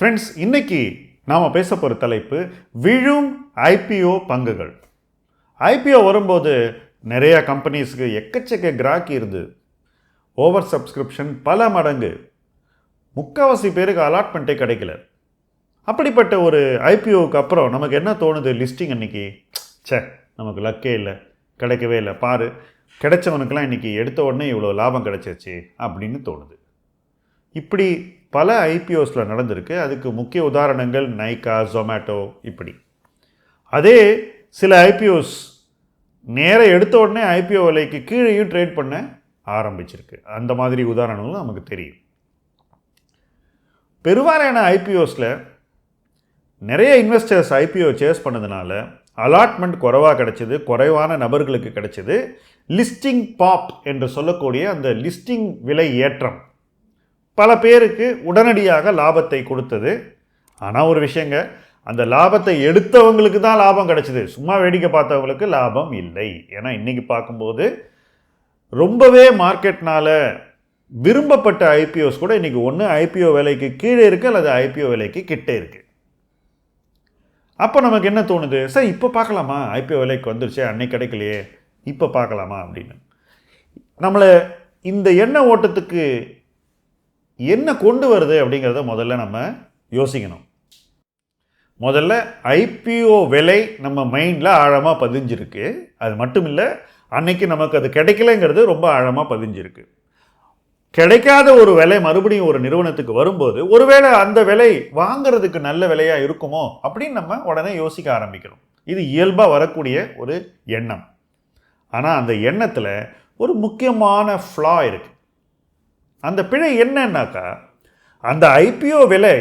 Friends இன்னைக்கு நாம் பேச போகிற தலைப்பு விழும் ஐபிஓ பங்குகள். ஐபிஓ வரும்போது நிறையா கம்பெனிஸ்க்கு எக்கச்சக்க கிராக்கி இருந்தது ஓவர் சப்ஸ்கிரிப்ஷன் பல மடங்கு முக்கால்வாசி பேருக்கு அலாட்மெண்ட்டே கிடைக்கல. அப்படிப்பட்ட ஒரு ஐபிஓவுக்கு அப்புறம் நமக்கு என்ன தோணுது லிஸ்டிங் அன்னைக்கு? ச்சே நமக்கு லக்கே இல்லை கிடைக்கவே இல்லை. பாரு கிடைச்சவனுக்கெல்லாம் இன்றைக்கி எடுத்த உடனே இவ்வளோ லாபம் கிடைச்சிருச்சு அப்படின்னு தோணுது. இப்படி பல ஐபிஓஸில் நடந்திருக்கு. அதுக்கு முக்கிய உதாரணங்கள் நைகா ஜொமேட்டோ இப்படி. அதே சில ஐபிஓஸ் நேர எடுத்த உடனே ஐபிஓ விலைக்கு கீழேயும் ட்ரேட் பண்ண ஆரம்பிச்சிருக்கு. அந்த மாதிரி உதாரணங்களும் நமக்கு தெரியும். பெருவாரியான ஐபிஓஸில் நிறைய இன்வெஸ்டர்ஸ் ஐபிஓ சேஸ் பண்ணதுனால அலாட்மெண்ட் குறைவாக கிடச்சிது குறைவான நபர்களுக்கு கிடச்சிது. லிஸ்டிங் பாப் என்று சொல்லக்கூடிய அந்த லிஸ்டிங் விலை ஏற்றம். பல பேருக்கு உடனடியாக லாபத்தை கொடுத்தது. ஆனால் ஒரு விஷயங்க அந்த லாபத்தை எடுத்தவங்களுக்கு தான் லாபம் கிடச்சிது. சும்மா வேடிக்கை பார்த்தவங்களுக்கு லாபம் இல்லை. ஏன்னா இன்றைக்கி பார்க்கும்போது ரொம்பவே மார்க்கெட்னால் விரும்பப்பட்ட ஐபிஓஸ் கூட இன்றைக்கி ஒன்று ஐபிஓ விலைக்கு கீழே இருக்குது அல்லது ஐபிஓ விலைக்கு கிட்டே இருக்குது அப்போ நமக்கு என்ன தோணுது? சார் இப்போ பார்க்கலாமா? ஐபிஓ விலைக்கு வந்துருச்சே அன்னைக்கு கிடைக்கலையே இப்போ பார்க்கலாமா அப்படின்னு. நம்மளை இந்த எண்ணெய் ஓட்டத்துக்கு என்ன கொண்டு வருது அப்படிங்கிறத முதல்ல நம்ம யோசிக்கணும். முதல்ல ஐபிஓ விலை நம்ம மைண்டில் ஆழமாக பதிஞ்சிருக்கு. அது மட்டும் இல்லை அன்னைக்கு நமக்கு அது கிடைக்கலங்கிறது ரொம்ப ஆழமாக பதிஞ்சிருக்கு. கிடைக்காத ஒரு விலை மறுபடியும் ஒரு நிறுவனத்துக்கு வரும்போது ஒருவேளை அந்த விலை வாங்கிறதுக்கு நல்ல விலையாக இருக்குமோ அப்படின்னு நம்ம உடனே யோசிக்க ஆரம்பிக்கிறோம். இது இயல்பாக வரக்கூடிய ஒரு எண்ணம். ஆனால் அந்த எண்ணத்தில் ஒரு முக்கியமான ஃப்ளா இருக்குது அந்த பிழை என்னன்னாக்கா அந்த ஐபிஓ விலை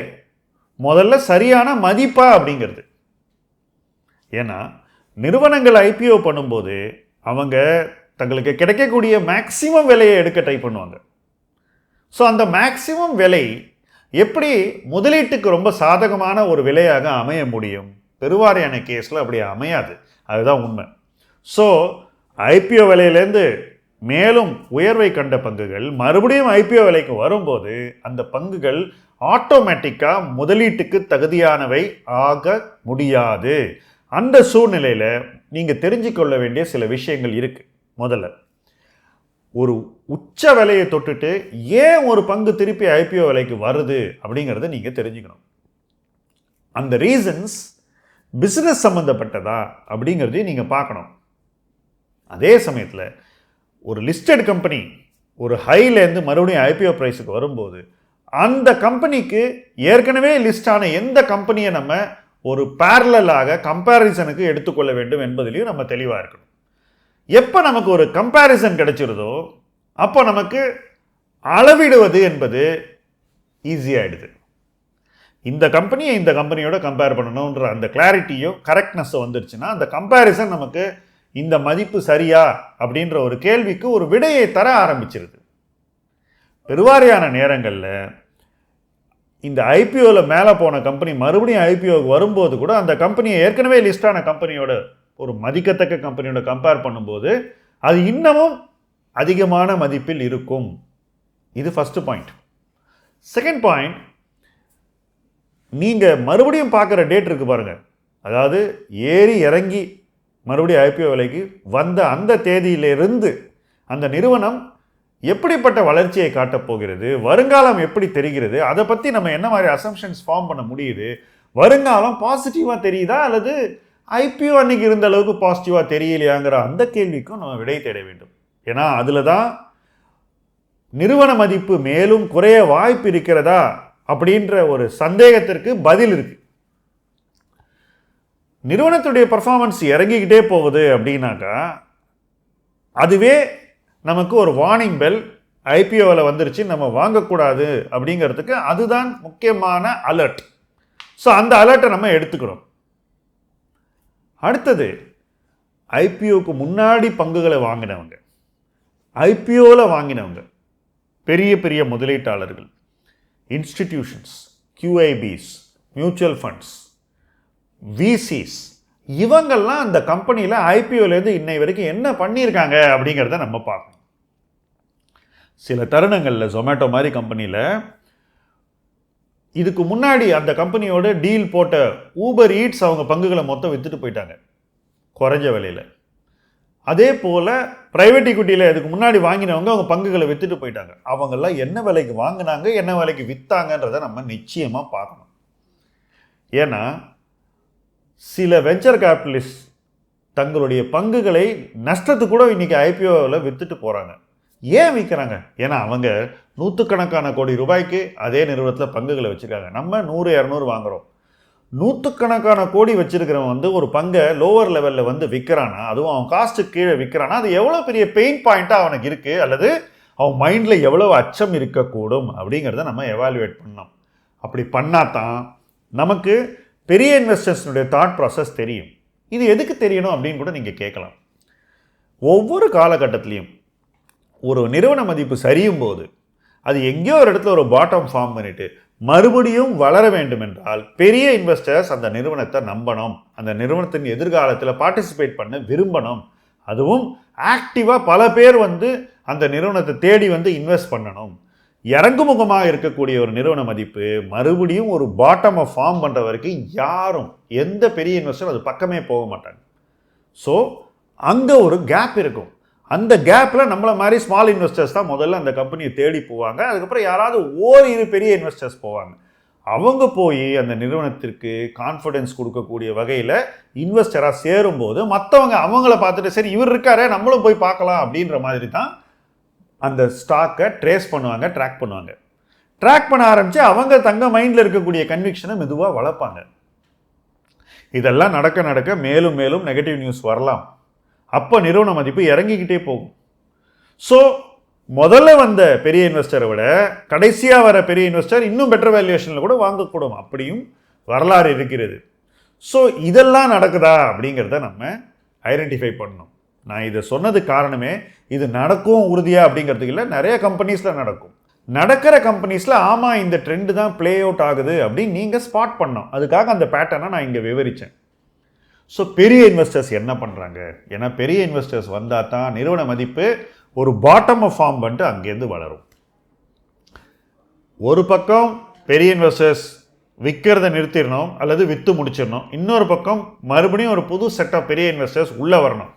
முதல்ல சரியான மதிப்பா அப்படிங்கிறது. ஏன்னா நிறுவனங்கள் ஐபிஓ பண்ணும்போது அவங்க தங்களுக்கு கிடைக்கக்கூடிய மேக்சிமம் விலையை எடுக்க ட்ரை பண்ணுவாங்க. ஸோ அந்த மேக்சிமம் விலை எப்படி முதலீட்டுக்கு ரொம்ப சாதகமான ஒரு விலையாக அமைய முடியும்? பெருவாரியான கேஸில் அப்படி அமையாது. அதுதான் உண்மை. ஸோ ஐபிஓ விலையிலேருந்து மேலும் உயர்வை கண்ட பங்குகள் மறுபடியும் ஐபிஓ விலைக்கு வரும்போது அந்த பங்குகள் ஆட்டோமேட்டிக்காக முதலீட்டுக்கு தகுதியானவை ஆக முடியாது. அந்த சூழ்நிலையில் நீங்கள் தெரிஞ்சுக்கொள்ள வேண்டிய சில விஷயங்கள் இருக்குது முதல்ல ஒரு உச்ச விலையை தொட்டுட்டு ஏன் ஒரு பங்கு திருப்பி ஐபிஓ விலைக்கு வருது அப்படிங்கிறத நீங்கள் தெரிஞ்சுக்கணும். அந்த ரீசன்ஸ் பிஸ்னஸ் சம்மந்தப்பட்டதா அப்படிங்கிறதையும் நீங்கள் பார்க்கணும். அதே சமயத்தில் ஒரு லிஸ்டட் கம்பெனி ஒரு ஹைலேருந்து மறுபடியும் ஐபிஓ ப்ரைஸுக்கு வரும்போது அந்த கம்பெனிக்கு ஏற்கனவே லிஸ்டான எந்த கம்பெனியை நம்ம ஒரு பேரலாக கம்பேரிசனுக்கு எடுத்துக்கொள்ள வேண்டும் என்பதிலையும் நம்ம தெளிவாக இருக்கணும். எப்போ நமக்கு ஒரு கம்பேரிசன் கிடைச்சிருதோ அப்போ நமக்கு அளவிடுவது என்பது ஈஸியாகிடுது இந்த கம்பெனியை இந்த கம்பெனியோட கம்பேர் பண்ணணுன்ற அந்த கிளாரிட்டியோ கரெக்ட்னஸும் வந்துருச்சுன்னா அந்த கம்பேரிசன் நமக்கு இந்த மதிப்பு சரியா? அப்படின்ற ஒரு கேள்விக்கு ஒரு விடையை தர ஆரம்பிச்சிருது. பெருவாரியான நேரங்களில் இந்த ஐபிஓவில் மேலே போன கம்பெனி மறுபடியும் ஐபிஓக்கு வரும்போது கூட அந்த கம்பெனியை ஏற்கனவே லிஸ்டான கம்பெனியோட ஒரு மதிக்கத்தக்க கம்பெனியோட கம்பேர் பண்ணும்போது அது இன்னமும் அதிகமான மதிப்பில் இருக்கும். இது ஃபஸ்ட்டு பாயிண்ட் செகண்ட் பாயிண்ட் நீங்கள் மறுபடியும் பார்க்குற டேட் இருக்குது பாருங்கள் அதாவது ஏறி இறங்கி மறுபடியும் ஐபிஓ விலைக்கு வந்த அந்த தேதியிலிருந்து அந்த நிறுவனம் எப்படிப்பட்ட வளர்ச்சியை காட்டப் போகிறது வருங்காலம் எப்படி தெரிகிறது அதை பற்றி நம்ம என்ன மாதிரி அசம்ஷன்ஸ் ஃபார்ம் பண்ண முடியுது வருங்காலம் பாசிட்டிவாக தெரியுதா அல்லது ஐபிஓ அன்னைக்கு இருந்த அளவுக்கு பாசிட்டிவாக தெரியலையாங்கிற அந்த கேள்விக்கும் நம்ம விடை தேட வேண்டும். ஏன்னா அதில் தான் நிறுவன மதிப்பு மேலும் குறைய வாய்ப்பு இருக்கிறதா அப்படின்ற ஒரு சந்தேகத்திற்கு பதில் இருக்குது நிறுவனத்துடைய பர்ஃபார்மன்ஸ் இறங்கிக்கிட்டே போகுது அப்படின்னாக்கா அதுவே நமக்கு ஒரு வார்னிங் பெல் ஐபிஓவில் வந்துருச்சு நம்ம வாங்கக்கூடாது அப்படிங்கிறதுக்கு அதுதான் முக்கியமான அலர்ட் ஸோ அந்த அலர்ட்டை நம்ம எடுத்துக்கிறோம். அடுத்தது ஐபிஓக்கு முன்னாடி பங்குகளை வாங்கினவங்க. ஐபிஓவில் வாங்கினவங்க. பெரிய பெரிய முதலீட்டாளர்கள். Institutions QIBs mutual funds VCs இவங்கெல்லாம் அந்த கம்பெனியில் ஐபிஓலேருந்து இன்னை வரைக்கும் என்ன பண்ணியிருக்காங்க அப்படிங்கிறத நம்ம பார்க்கணும். சில தருணங்களில் ஜொமேட்டோ மாதிரி கம்பெனியில் இதுக்கு முன்னாடி அந்த கம்பெனியோட டீல் போட்ட ஊபர் ஈட்ஸ் அவங்க பங்குகளை மொத்தம் விற்றுட்டு போயிட்டாங்க. குறைஞ்ச விலையில். அதே போல் ப்ரைவேட் ஈக்விட்டியில் இதுக்கு முன்னாடி வாங்கினவங்க அவங்க பங்குகளை விற்றுட்டு போயிட்டாங்க. அவங்கெல்லாம் என்ன விலைக்கு வாங்கினாங்க என்ன விலைக்கு விற்றாங்கன்றதை நம்ம நிச்சயமாக பார்க்கணும். ஏன்னா சில வெஞ்சர் கேபிட்டலிஸ்ட் தங்களுடைய பங்குகளை நஷ்டத்துக்கு கூட இன்றைக்கி ஐபிஓவில் விற்றுட்டு போகிறாங்க ஏன் விற்கிறாங்க ஏன்னா அவங்க நூற்றுக்கணக்கான கோடி ரூபாய்க்கு அதே நிறுவனத்தில் பங்குகளை வச்சுருக்காங்க. நம்ம நூறு இரநூறு வாங்குகிறோம் நூற்றுக்கணக்கான கோடி வச்சுருக்கிறவன் வந்து ஒரு பங்கை லோவர் லெவலில் வந்து விற்கிறானா அதுவும் அவன் காஸ்ட்டுக்கு கீழே விற்கிறானா அது எவ்வளோ பெரிய பெயின் பாயிண்ட்டாக அவனுக்கு இருக்குது அல்லது அவன் மைண்டில் எவ்வளோ அச்சம் இருக்கக்கூடும்? அப்படிங்கிறத நம்ம எவாலுவேட் பண்ணோம் அப்படி பண்ணாதான் நமக்கு பெரிய இன்வெஸ்டர்ஸ்னுடைய தாட் ப்ராசஸ் தெரியும். இது எதுக்கு தெரியணும் அப்படின்னு கூட நீங்கள் கேட்கலாம். ஒவ்வொரு காலகட்டத்திலையும் ஒரு நிறுவன மதிப்பு சரியும் போது அது எங்கேயோ ஒரு இடத்துல ஒரு பாட்டம் ஃபார்ம் பண்ணிவிட்டு மறுபடியும் வளர வேண்டும் என்றால் பெரிய இன்வெஸ்டர்ஸ் அந்த நிறுவனத்தை நம்பணும். அந்த நிறுவனத்தின் எதிர்காலத்தில் பார்ட்டிசிபேட் பண்ண விரும்பணும். அதுவும் ஆக்டிவாக பல பேர் வந்து அந்த நிறுவனத்தை தேடி வந்து இன்வெஸ்ட் பண்ணணும். இறங்குமுகமாக இருக்கக்கூடிய ஒரு நிறுவன மதிப்பு மறுபடியும் ஒரு பாட்டமை ஃபார்ம் பண்ணுற வரைக்கும் யாரும் எந்த பெரிய இன்வெஸ்டரும் அது பக்கமே போக மாட்டாங்க. ஸோ அங்கே ஒரு கேப் இருக்கும். அந்த கேப்பில் நம்மளை மாதிரி ஸ்மால் இன்வெஸ்டர்ஸ் தான் முதல்ல அந்த கம்பெனியை தேடி போவாங்க. அதுக்கப்புறம் யாராவது ஓரிரு பெரிய இன்வெஸ்டர்ஸ் போவாங்க. அவங்க போய் அந்த நிறுவனத்திற்கு கான்ஃபிடென்ஸ் கொடுக்கக்கூடிய வகையில் இன்வெஸ்டராக சேரும்போது மற்றவங்க அவங்கள பார்த்துட்டு சரி இவர் இருக்காரே நம்மளும் போய் பார்க்கலாம் அப்படின்ற மாதிரி தான் அந்த ஸ்டாக்கை ட்ரேஸ் பண்ணுவாங்க ட்ராக் பண்ணுவாங்க. ட்ராக் பண்ண ஆரம்பித்து அவங்க தங்க மைண்டில் இருக்கக்கூடிய கன்விக்ஷனை மெதுவாக வளர்ப்பாங்க. இதெல்லாம் நடக்க நடக்க மேலும் மேலும் நெகட்டிவ் நியூஸ் வரலாம். அப்போ நிறுவன மதிப்பு இறங்கிக்கிட்டே போகும். ஸோ முதல்ல வந்த பெரிய இன்வெஸ்டரை விட கடைசியாக வர பெரிய இன்வெஸ்டர் இன்னும் பெட்டர் வேல்யூவேஷனில் கூட வாங்கக்கூடும். அப்படியும் வரலாறு இருக்கிறது. ஸோ இதெல்லாம் நடக்குதா அப்படிங்கிறத நம்ம ஐடென்டிஃபை பண்ணணும். நான் இதை சொன்னது காரணமே இது நடக்கும் உறுதியாக அப்படிங்கிறதுக்கு இல்லை நிறைய கம்பெனிஸில் நடக்கும். நடக்கிற கம்பெனிஸில் ஆமாம் இந்த ட்ரெண்டு தான் ப்ளே அவுட் ஆகுது அப்படின்னு நீங்கள் ஸ்பாட் பண்ணோம் அதுக்காக அந்த பேட்டர்னை நான் இங்கே விவரித்தேன் ஸோ பெரிய இன்வெஸ்டர்ஸ் என்ன பண்ணுறாங்க ஏன்னா பெரிய இன்வெஸ்டர்ஸ் வந்தால் தான் நிறுவன மதிப்பு ஒரு பாட்டம் ஃபார்ம் பண்ணிட்டு அங்கேருந்து வளரும். ஒரு பக்கம் பெரிய இன்வெஸ்டர்ஸ் விற்கிறத நிறுத்திடணும் அல்லது விற்று முடிச்சிடணும். இன்னொரு பக்கம் மறுபடியும் ஒரு புது செட் ஆஃப் பெரிய இன்வெஸ்டர்ஸ் உள்ளே வரணும்.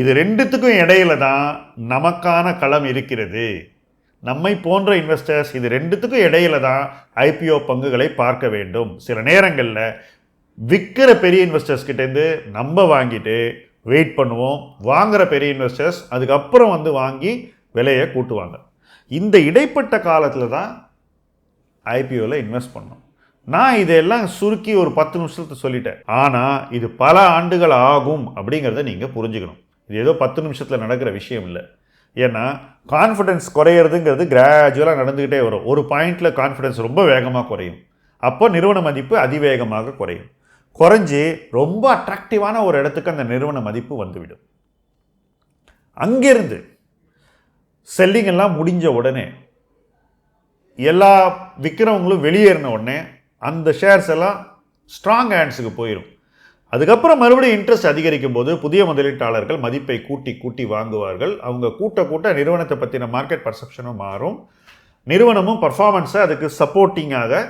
இது ரெண்டுத்துக்கும் இடையில தான் நமக்கான களம் இருக்கிறது. நம்மை போன்ற இன்வெஸ்டர்ஸ் இது ரெண்டுத்துக்கும் இடையில தான் ஐபிஓ பங்குகளை பார்க்க வேண்டும். சில நேரங்களில் விற்கிற பெரிய இன்வெஸ்டர்ஸ் கிட்டேருந்து நம்ம வாங்கிட்டு வெயிட் பண்ணுவோம். வாங்குகிற பெரிய இன்வெஸ்டர்ஸ் அதுக்கப்புறம் வந்து வாங்கி விலையை கூட்டுவாங்க. இந்த இடைப்பட்ட காலத்தில் தான் ஐபிஓவில் இன்வெஸ்ட் பண்ணோம். நான் இதெல்லாம் சுருக்கி ஒரு பத்து நிமிஷத்தை சொல்லிட்டேன். ஆனால் இது பல ஆண்டுகள் ஆகும் அப்படிங்கிறத நீங்கள் புரிஞ்சுக்கணும். இது ஏதோ பத்து நிமிஷத்தில் நடக்கிற விஷயம் இல்லை. ஏன்னா கான்ஃபிடென்ஸ் குறையிறதுங்கிறது கிராஜுவலாக நடந்துக்கிட்டே வரும். ஒரு பாயிண்டில் கான்ஃபிடென்ஸ் ரொம்ப வேகமாக குறையும். அப்போ நிறுவன மதிப்பு அதிவேகமாக குறையும். குறைஞ்சி ரொம்ப அட்ராக்டிவான ஒரு இடத்துக்கு அந்த நிறுவன மதிப்பு வந்துவிடும். அங்கிருந்து செல்லிங் எல்லாம் முடிஞ்ச உடனே எல்லா விற்கிறவங்களும் வெளியேறின உடனே அந்த ஷேர்ஸ் எல்லாம் ஸ்ட்ராங் ஹேண்ட்ஸுக்கு போயிடும் அதுக்கப்புறம் மறுபடியும் இன்ட்ரெஸ்ட் அதிகரிக்கும் போது புதிய முதலீட்டாளர்கள் மதிப்பை கூட்டி கூட்டி வாங்குவார்கள். அவங்க கூட்ட கூட்ட நிறுவனத்தை பற்றின மார்க்கெட் பர்செப்ஷனும் மாறும். நிறுவனமும் பர்ஃபார்மன்ஸை அதுக்கு சப்போர்ட்டிங்காக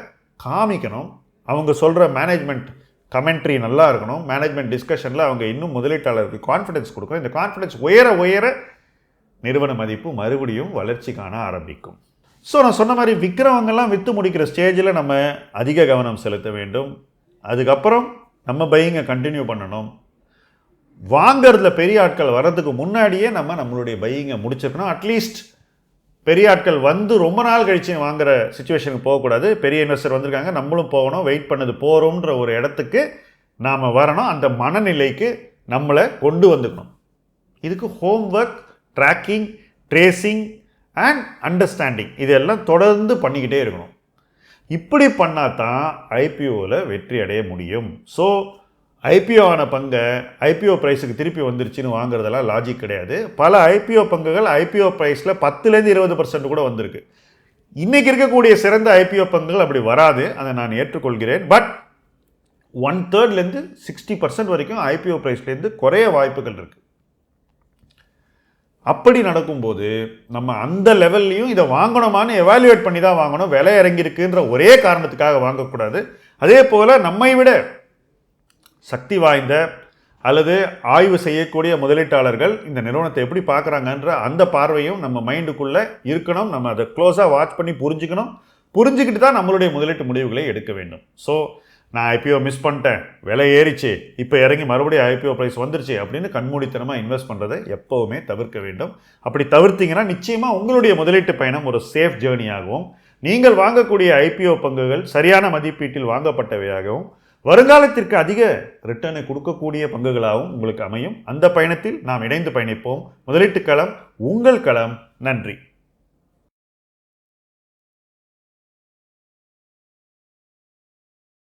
காமிக்கணும். அவங்க சொல்கிற மேனேஜ்மெண்ட் கமெண்ட்ரி நல்லா இருக்கணும். மேனேஜ்மெண்ட் டிஸ்கஷனில் அவங்க இன்னும் முதலீட்டாளருக்கு கான்ஃபிடன்ஸ் கொடுக்கணும். இந்த கான்ஃபிடன்ஸ் உயர உயர நிறுவன மதிப்பு மறுபடியும் வளர்ச்சி காண ஆரம்பிக்கும். ஸோ நான் சொன்ன மாதிரி விற்கிறவங்கெல்லாம் விற்று முடிக்கிற ஸ்டேஜில் நம்ம அதிக கவனம் செலுத்த வேண்டும். அதுக்கப்புறம் நம்ம பையிங்கை கண்டினியூ பண்ணணும். வாங்கிறதுல பெரிய ஆட்கள் வர்றதுக்கு முன்னாடியே நம்ம நம்மளுடைய பையிங்கை முடிச்சிருக்கணும். அட்லீஸ்ட் பெரிய ஆட்கள் வந்து ரொம்ப நாள் கழிச்சு வாங்குற சுச்சுவேஷனுக்கு போகக்கூடாது. பெரிய இன்வெஸ்டர் வந்திருக்காங்க நம்மளும் போகணும் வெயிட் பண்ணது போகிறோன்ற ஒரு இடத்துக்கு நாம் வரணும். அந்த மனநிலைக்கு நம்மளை கொண்டு வந்துக்கணும். இதுக்கு homework tracking tracing and understanding இதெல்லாம் தொடர்ந்து பண்ணிக்கிட்டே இருக்கணும். இப்படி பண்ணால் தான் ஐபிஓவில் வெற்றி அடைய முடியும். ஸோ ஐபிஓ ஆன பங்கை ஐபிஓ ப்ரைஸுக்கு திருப்பி வந்துருச்சுன்னு வாங்குறதெல்லாம் லாஜிக் கிடையாது. பல ஐபிஓ பங்குகள் ஐபிஓ ப்ரைஸில் பத்துலேருந்து இருபது பர்சன்ட் கூட வந்திருக்கு. இன்றைக்கி இருக்கக்கூடிய சிறந்த ஐபிஓ பங்குகள் அப்படி வராது. அதை நான் ஏற்றுக்கொள்கிறேன். பட் ஒன் தேர்ட்லேருந்து சிக்ஸ்டி பர்சன்ட் வரைக்கும் ஐபிஓ ப்ரைஸ்லேருந்து குறைய வாய்ப்புகள் இருக்குது அப்படி நடக்கும்போது நம்ம அந்த லெவல்லையும் இதை வாங்கணுமான்னு எவாலுவேட் பண்ணி தான் வாங்கணும். விலை இறங்கியிருக்குன்ற ஒரே காரணத்துக்காக வாங்கக்கூடாது. அதே போல் நம்மை விட சக்தி வாய்ந்த அல்லது ஆய்வு செய்யக்கூடிய முதலீட்டாளர்கள் இந்த நிறுவனத்தை எப்படி பார்க்குறாங்கன்ற அந்த பார்வையும் நம்ம மைண்டுக்குள்ளே இருக்கணும். நம்ம அதை க்ளோஸாக வாட்ச் பண்ணி புரிஞ்சுக்கணும். புரிஞ்சுக்கிட்டு தான் நம்மளுடைய முதலீட்டு முடிவுகளை எடுக்க வேண்டும். ஸோ நான் ஐபிஓ மிஸ் பண்ணிட்டேன். விலை ஏறிச்சு. இப்போ இறங்கி மறுபடியும் ஐபிஓ ப்ரைஸ் வந்துருச்சு அப்படின்னு கண்மூடித்தனமாக இன்வெஸ்ட் பண்ணுறதை எப்போவுமே தவிர்க்க வேண்டும். அப்படி தவிர்த்தீங்கன்னா நிச்சயமாக உங்களுடைய முதலீட்டு பயணம் ஒரு சேஃப் ஜேர்னியாகவும் நீங்கள் வாங்கக்கூடிய ஐபிஓ பங்குகள் சரியான மதிப்பீட்டில் வாங்கப்பட்டவையாகவும் வருங்காலத்திற்கு அதிக ரிட்டர்னை கொடுக்கக்கூடிய பங்குகளாகவும் உங்களுக்கு அமையும். அந்த பயணத்தில் நாம் இணைந்து பயணிப்போம். முதலீட்டு களம் உங்கள் களம். நன்றி.